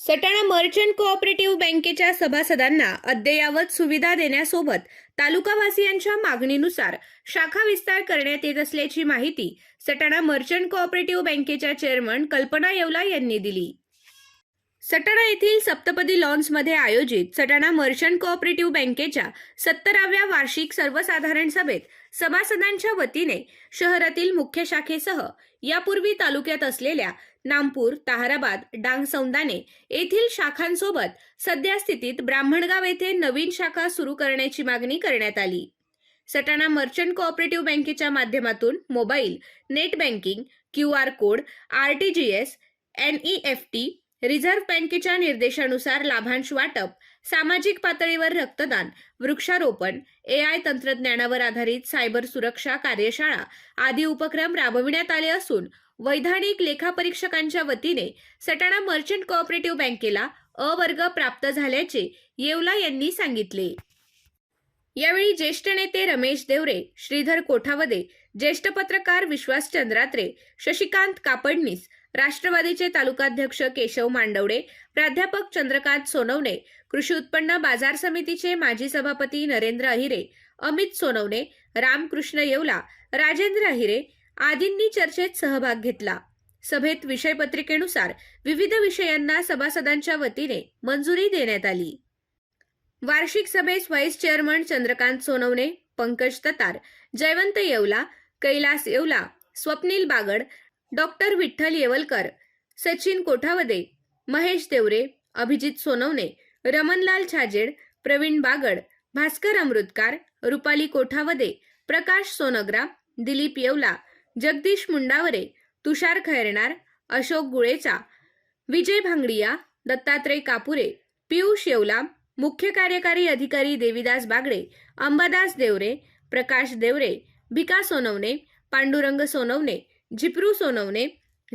Satana merchant cooperative बँकेच्या सभासदांना अद्ययावत सुविधा देण्यासोबत तालुकावासियांच्या मागणीनुसार शाखा विस्तार करण्यात येत असल्याची माहिती सटाणा मर्चंट कोऑपरेटिव्ह बँकेच्या चेअरमन कल्पना येवला यांनी दिली. सटाणा येथील सप्तपदी लॉन्समध्ये आयोजित सटाणा मर्चंट कोऑपरेटिव्ह बँकेच्या सत्तराव्या वार्षिक सर्वसाधारण सभेत सभासदांच्या वतीने शहरातील मुख्य शाखेसह यापूर्वी तालुक्यात असलेल्या नामपूर ताहराबाद डांग सौंदाने येथील शाखांसोबत सध्या स्थितीत ब्राह्मणगाव येथे नवीन शाखा सुरू करण्याची मागणी करण्यात आली. सटाणा मर्चंट कोऑपरेटिव्ह बँकेच्या माध्यमातून mobile net banking Q R code R T G S N E F T reserve बँकेच्या निर्देशानुसार लाभांश वाटप सामाजिक पातळीवर रक्तदान वृक्षारोपण ए आय तंत्रज्ञानावर आधारित सायबर सुरक्षा कार्यशाळा आदी उपक्रम राबविण्यात आले असून वैधानिक लेखापरीक्षकांच्या वतीने सटाणा मर्चंट कोऑपरेटिव्ह बँकेला अ वर्ग प्राप्त झाल्याचे येवला यांनी सांगितले. यावेळी ज्येष्ठ नेते रमेश देवरे श्रीधर कोठावदे ज्येष्ठ पत्रकार विश्वास चंद्रात्रे शशिकांत कापडनीस राष्ट्रवादीचे तालुकाध्यक्ष केशव मांडवडे प्राध्यापक चंद्रकांत सोनवणे कृषी उत्पन्न बाजार समितीचे माजी सभापती नरेंद्र अहिरे अमित सोनवणे रामकृष्ण येवला राजेंद्र अहिरे आदींनी चर्चेत सहभाग घेतला. सभेत विषयपत्रिकेनुसार विविध विषयांना सभासदांच्या वतीने मंजुरी देण्यात आली. वार्षिक सभेस vice chairman Chandrakant Sonawane Pankaj Tatar Jaywant Yeola Kailas Yeola Swapnil Bagad doctor Vitthal Yeolekar Sachin Kothavade Mahesh Deore Abhijit Sonawane Ramanlal Chhajed Pravin Bagad Bhaskar Amrutkar Rupali Kothavade Prakash Songra Dilip Yeola Jagdish Mundaware Tushar Khairnar Ashok Gulecha Vijay Bhangadia Dattatray Kapure Piyush Yeola मुख्य कार्यकारी अधिकारी देवीदास बागडे अंबादास देवरे प्रकाश देवरे भिका सोनवणे पांडुरंग सोनवणे झिपरू सोनवणे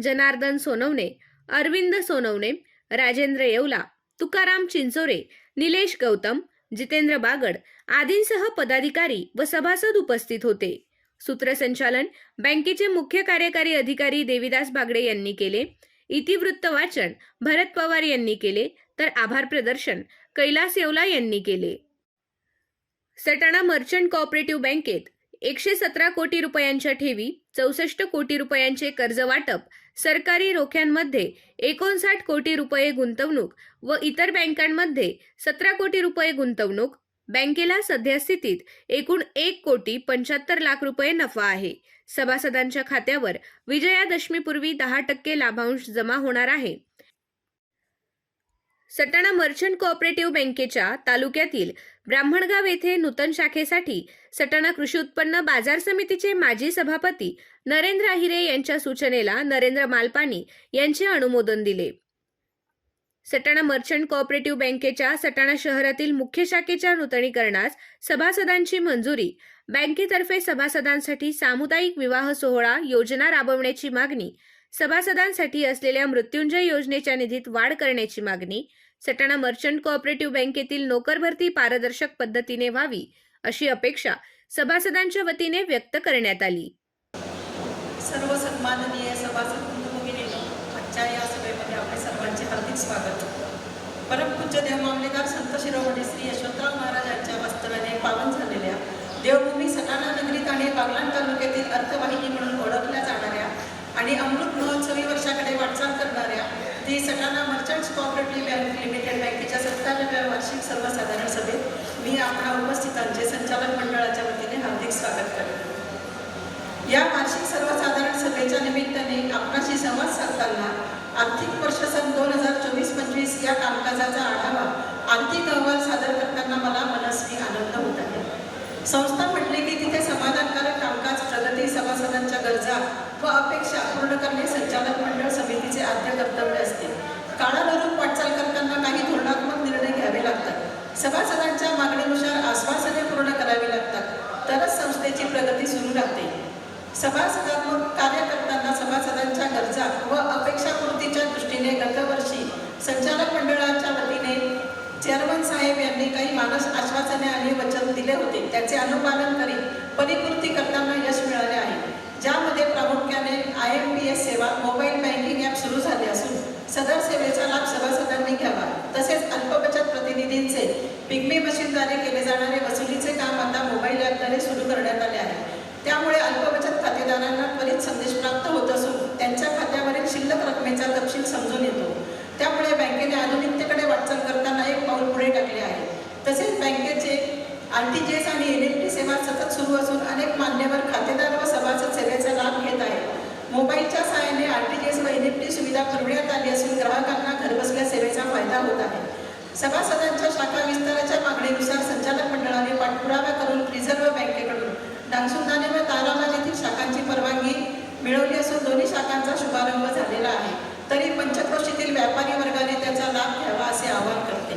जनार्दन सोनवणे अरविंद सोनवणे राजेंद्र येवला तुकाराम चिंचोरे निलेश गौतम जितेंद्र बागड आदींसह पदाधिकारी व सभासद उपस्थित होते. सूत्रसंचालन बँकेचे मुख्य कार्यकारी अधिकारी देविदास बागडे यांनी केले. इतिवृत्त वाचन भरत पवार यांनी केले. तर आभार प्रदर्शन कैलास येवला यांनी केले. सटाणा मर्चंट कॉपरेटिव्ह बँकेत एकशे सतरा कोटी रुपयांच्या ठेवी चौसष्ट कोटी रुपयांचे कर्ज वाटप सरकारी रोख्यांमध्ये एकोणसाठ कोटी रुपये गुंतवणूक व इतर बँकांमध्ये सतरा कोटी रुपये गुंतवणूक बँकेला सध्यास्थितीत एकूण एक कोटी पंच्याहत्तर लाख रुपये नफा आहे. सभासदांच्या खात्यावर विजयादशमीपूर्वी दहा टक्के लाभांश जमा होणार आहे. सटाणा मर्चंट कोऑपरेटिव्ह बँकेच्या तालुक्यातील ब्राह्मणगाव येथे नूतन शाखेसाठी सटाणा कृषी उत्पन्न बाजार समितीचे माजी सभापती नरेंद्र अहिरे यांच्या सूचनेला नरेंद्र मालपानी यांचे अनुमोदन दिले. सटाणा मर्चंट कोऑपरेटिव्ह बँकेच्या सटाणा शहरातील मुख्य शाखेच्या नूतनीकरणास सभासदांची मंजुरी. बँकेतर्फे सभासदांसाठी सामुदायिक विवाह सोहळा योजना राबवण्याची मागणी. सभासदांसाठी असलेल्या मृत्युंजय योजनेच्या निधीत वाढ करण्याची मागणी. सटाणा मर्चंट कोऑपरेटिव्ह बँकेतील नोकर भरती पारदर्शक पद्धतीने व्हावी अशी अपेक्षा सभासदांच्या वतीने व्यक्त करण्यात आली. सर्व सन्माननीय सभासद भगिनीनो आजच्या या सभेमध्ये आपले सर्वांचे हार्दिक स्वागत परमपूज्य देवमामलेदार संत शिरोमणी श्री यशवंतराव महाराज यांच्या वास्तव्याने पावन झालेल्या देवभूमी सटाणा नगरीत आणि बागलाण तालुक्यातील अर्थवाहिनी म्हणून ओळखल्या जाणाऱ्या आणि अमृत महोत्सवी वर्षाकडे वाटचाल करणाऱ्या ती Satana merchants cooperative bank limited बँकेच्या सत्ताव्या वार्षिक सर्वसाधारण सभेत मी आपल्या उपस्थितांचे संचालक मंडळाच्या वतीने हार्दिक स्वागत करते. या वार्षिक सर्वसाधारण सभेच्या निमित्ताने आपणाशी संवाद साधताना आर्थिक वर्ष सन दोन हजार चोवीस पंचवीस या कामकाजाचा आढावा आर्थिक अहवाल सादर करताना मला मनस्वी आनंद होत आहे. संस्था म्हटले की तिथे समाधानकारक कामकाज प्रगती सभासदांच्या गरजा व अपेक्षा पूर्ण करणे संचालक मंडळ समितीचे आद्य कर्तव्य असते. काळानुरूप वाटचाल करताना काही धोरणात्मक निर्णय घ्यावे लागतात. सभासदांच्या मागणीनुसार आश्वासने पूर्ण करावी लागतात. तरच संस्थेची प्रगती सुरू राहते. सभासदात्मक कार्य करताना सभासदांच्या गरजा व अपेक्षापूर्तीच्या दृष्टीने गतवर्षी संचालक मंडळाच्या वतीने चेअरमन साहेब यांनी काही मानस आश्वासने आणि वचन दिले होते. त्याचे अनुपालन करीत परिपूर्ती करताना यश मिळाले आहे. ज्यामध्ये प्रामुख्याने आय एम पी एस सेवा मोबाईल बँकिंग ॲप सुरू झाले असून सदर सेवेचा लाभ सभासदांनी घ्यावा. तसेच अल्पबचत प्रतिनिधींचे पिग्मी मशीनद्वारे केले जाणारे वसुलीचे काम आता मोबाईल ॲपद्वारे सुरू करण्यात आले आहे. त्यामुळे अल्पबचत खातेदारांना त्वरित संदेश प्राप्त होत असून त्यांच्या खात्यावरील शिल्लक रकमेचा तपशील समजून येतो. त्यामुळे बँकेने आधुनिकतेकडे वाटचाल करताना एक पाऊल पुढे टाकले आहे. तसेच बँकेचे आर टी जी एस आणि एन एफ टी सेवा सतत सुरू असून अनेक मान्यवर खातेदार व सभासद सेवेचा लाभ घेत आहेत. मोबाईलच्या सहाय्याने आर टी जी एस व एन एफ टी सुविधा पुरवण्यात आली असून ग्राहकांना घरबसल्या सेवेचा फायदा होत आहे. सभासदांच्या शाखा विस्ताराच्या मागणीनुसार संचालक मंडळाने पाठपुरावा करून रिझर्व्ह बँकेकडून डांगसुंदाने व ताराबाद येथील शाखांची परवानगी मिळवली असून दोन्ही शाखांचा शुभारंभ झालेला आहे तरी पंचक्रोशीतील व्यापारी वर्गाने त्याचा लाभ घ्यावा असे आवाहन करते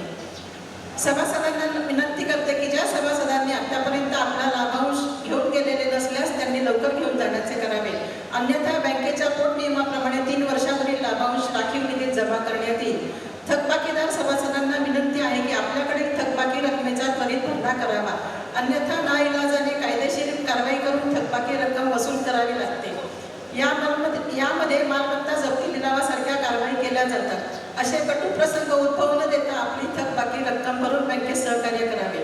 सभासदांना विनंती करते की ज्या सभासदांनी आतापर्यंत आपला लाभांश घेऊन गेलेले नसल्यास त्यांनी लवकर घेऊन जाण्याचे करावे. अन्यथा बँकेच्या पोट नियमाप्रमाणे तीन वर्षावरील लाभांश राखीव निधीत जमा करण्यात येईल. थकबाकीदार सभासदांना विनंती आहे की आपल्याकडील थकबाकी रकमेचा त्वरित भरणा करावा. अन्यथा नाईलाजाने कायदेशीर कारवाई करून थकबाकी रक्कम वसूल करावी लागते. या मालमत्ते यामध्ये मालमत्ता जप्ती लिलावासारख्या कारवाई केल्या जातात. असे कटू प्रसंग उद्भवू न देता आपली थकबाकी रक्कम भरून बँकेत सहकार्य करावे.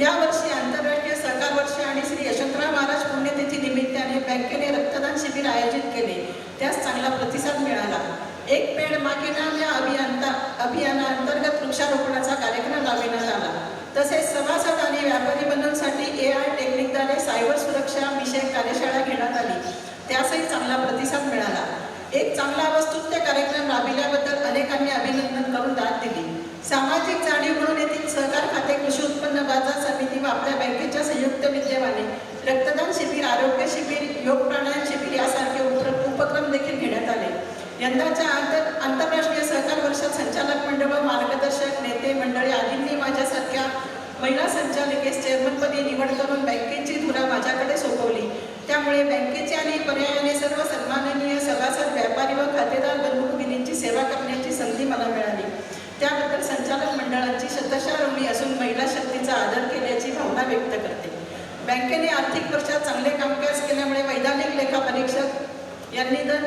यावर्षी आंतरराष्ट्रीय सहकार वर्ष आणि श्री यशवंतराव महाराज पुण्यतिथी निमित्ताने बँकेने रक्तदान शिबिर आयोजित केले. त्यास चांगला प्रतिसाद मिळाला. एक पेड मागे नाम या अभियंता अभियानाअंतर्गत वृक्षारोपणाचा कार्यक्रम राबविण्यात आला. तसेच सभासद आणि व्यापारी बंधूंसाठी ए आय टेक्निकद्वारे सायबर सुरक्षा विषयक कार्यशाळा घेण्यात आली. त्यासही चांगला प्रतिसाद मिळाला. एक चांगला व कार्यक्रम राबविल्याबद्दल अनेकांनी अभिनंदन करून दाद दिली. सामाजिक जाणीव म्हणून येथील सहकार खाते कृषी उत्पन्न बाजार समिती व आपल्या बँकेच्या संयुक्त विद्यमाने रक्तदान शिबिर आरोग्य शिबिर योग प्राणायाम शिबिर यासारखे उपक्रम देखील घेण्यात आले. यंदाच्या आंतर आंतरराष्ट्रीय सहकार वर्षात संचालक मंडळ व मार्गदर्शक नेते मंडळी आदींनी माझ्यासारख्या महिला संचालिकेस चेअरमनपदी निवड करून बँकेची धुरा माझ्याकडे सोपवली. त्यामुळे बँकेचे आणि पर्यायाने सर्व सन्माननीय सभासद व्यापारी व खातेदार बंधू भगिनींची सेवा करण्याची संधी मला मिळाली. त्याबद्दल संचालक मंडळाची शतशा ऋणी असून महिला शक्तीचा आदर केल्याची भावना व्यक्त करते. बँकेने आर्थिक वर्षात चांगले कामकाज केल्यामुळे वैधानिक लेखा परीक्षक यांनी दर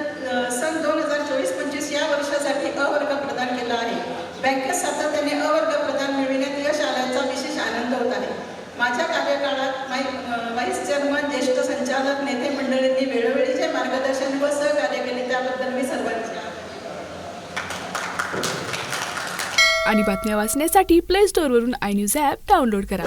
सन दोन हजार चोवीस पंचवीस या वर्षासाठी अवर्ग प्रदान केला आहे. बँकेत सातत्याने अवर्ग प्रदान मिळविण्यात यश आल्याचा विशेष आनंद होत आहे. माझ्या व्हाईस ज्येष्ठ संचालक नेते मंडळींनी वेळोवेळीचे मार्गदर्शन व सहकार्य केले त्याबद्दल मी सर्वांचे आणि बातम्या वाचण्यासाठी प्ले स्टोअरवरून आय न्यूज ॲप डाउनलोड करा.